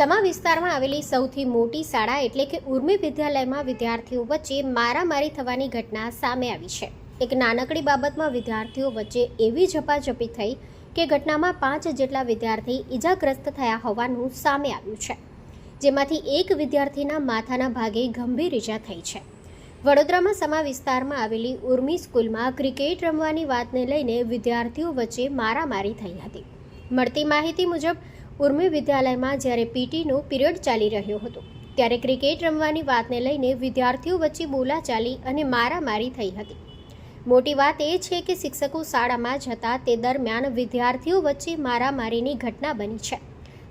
સમા વિસ્તારમાં આવેલી સૌથી મોટી શાળા એટલે કે ઉર્મી વિદ્યાલયમાં વિદ્યાર્થીઓ વચ્ચે મારામારી થવાની ઘટના સામે આવી છે. એક નાનકડી બાબતમાં વિદ્યાર્થીઓ વચ્ચે એવી ઝપાઝપી થઈ કે ઘટનામાં પાંચ જેટલા વિદ્યાર્થી ઈજાગ્રસ્ત થયા હોવાનું સામે આવ્યું છે. જેમાંથી એક વિદ્યાર્થીના માથાના ભાગે ગંભીર ઈજા થઈ છે. વડોદરામાં સમા વિસ્તારમાં આવેલી ઉર્મી સ્કૂલમાં ક્રિકેટ રમવાની વાતને લઈને વિદ્યાર્થીઓ વચ્ચે મારામારી થઈ હતી. મળતી માહિતી મુજબ ઉર્મી વિદ્યાલયમાં જ્યારે પીટીનો પિરિયડ ચાલી રહ્યો હતો, ત્યારે ક્રિકેટ રમવાની વાતને લઈને વિદ્યાર્થીઓ વચ્ચે બોલાચાલી અને મારામારી થઈ હતી. મોટી વાત એ છે કે શિક્ષકો શાળામાં જતા તે દરમિયાન વિદ્યાર્થીઓ વચ્ચે મારામારીની ઘટના બની છે.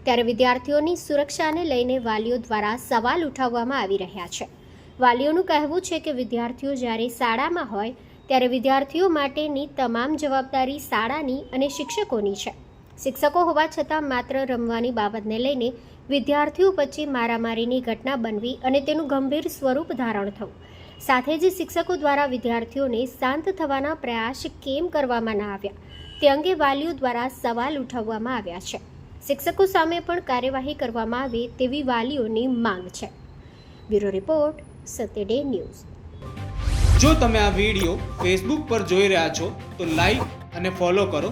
ત્યારે વિદ્યાર્થીઓની સુરક્ષાને લઈને વાલીઓ દ્વારા સવાલ ઉઠાવવામાં આવી રહ્યા છે. વાલીઓનું કહેવું છે કે વિદ્યાર્થીઓ જ્યારે શાળામાં હોય, ત્યારે વિદ્યાર્થીઓ માટેની તમામ જવાબદારી શાળાની અને શિક્ષકોની છે. શિક્ષકો હોવા છતાં માત્ર રમવાની બાબતને લઈને વિદ્યાર્થીઓ વચ્ચે મારામારીની ઘટના બનવી અને તેનું ગંભીર સ્વરૂપ ધારણ થવું. સાથે જ શિક્ષકો દ્વારા વિદ્યાર્થીઓને શાંત થવાના પ્રયાસ કેમ કરવામાં ના આવ્યા તે અંગે વાલીઓ દ્વારા સવાલ ઉઠાવવામાં આવ્યા છે. શિક્ષકો સામે પણ કાર્યવાહી કરવામાં આવે તેવી વાલીઓની માંગ છે. બ્યુરો રિપોર્ટ સતેડે ન્યૂઝ. જો તમે આ વીડિયો ફેસબુક પર જોઈ રહ્યા છો તો લાઈક અને ફોલો કરો.